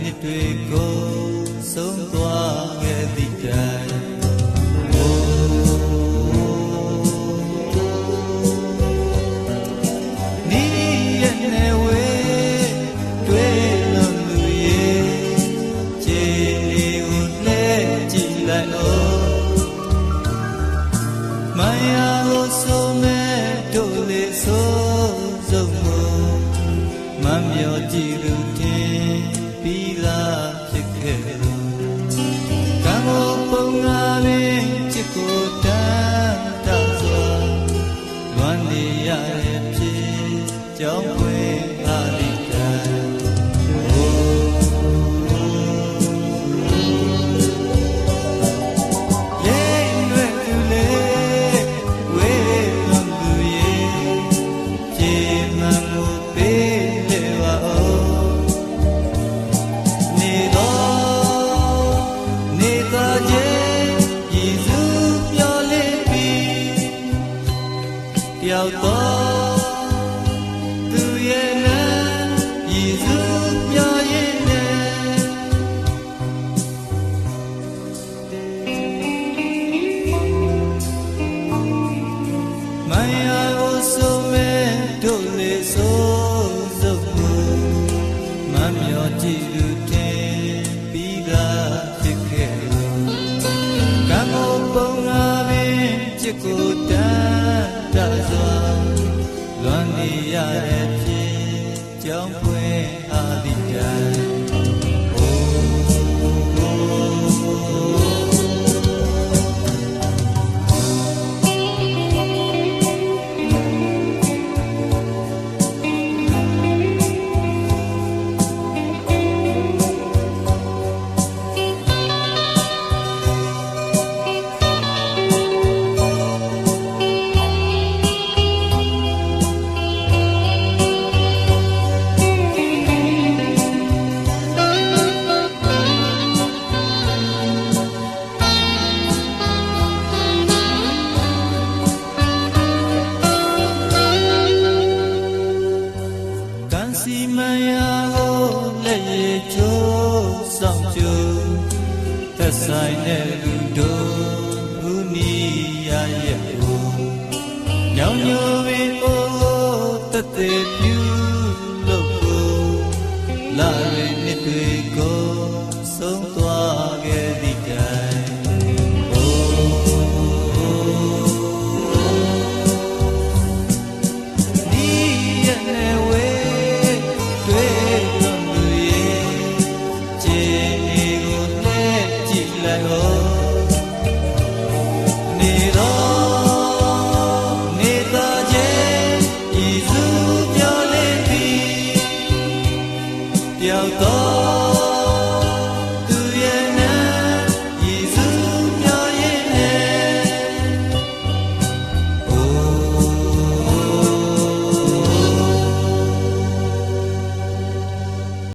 နှစ်တွေကိုဆုံးသွားခဲ့သည့်တိုင်မမျောကြည့်သူ ကြောင်းွယ်အာလိကံ要走。 ကိုတတ်တတ်စွာလွန်နေရတဲ့ Chẳng. စီမယာကိုလက်ရချိုးဆောင်ချူသက်ဆိုင်တဲ့လူတို့ဘူးနီရရဲ့ဟိုညောင်ညိုပင်အိုးတသက်ပြ 要等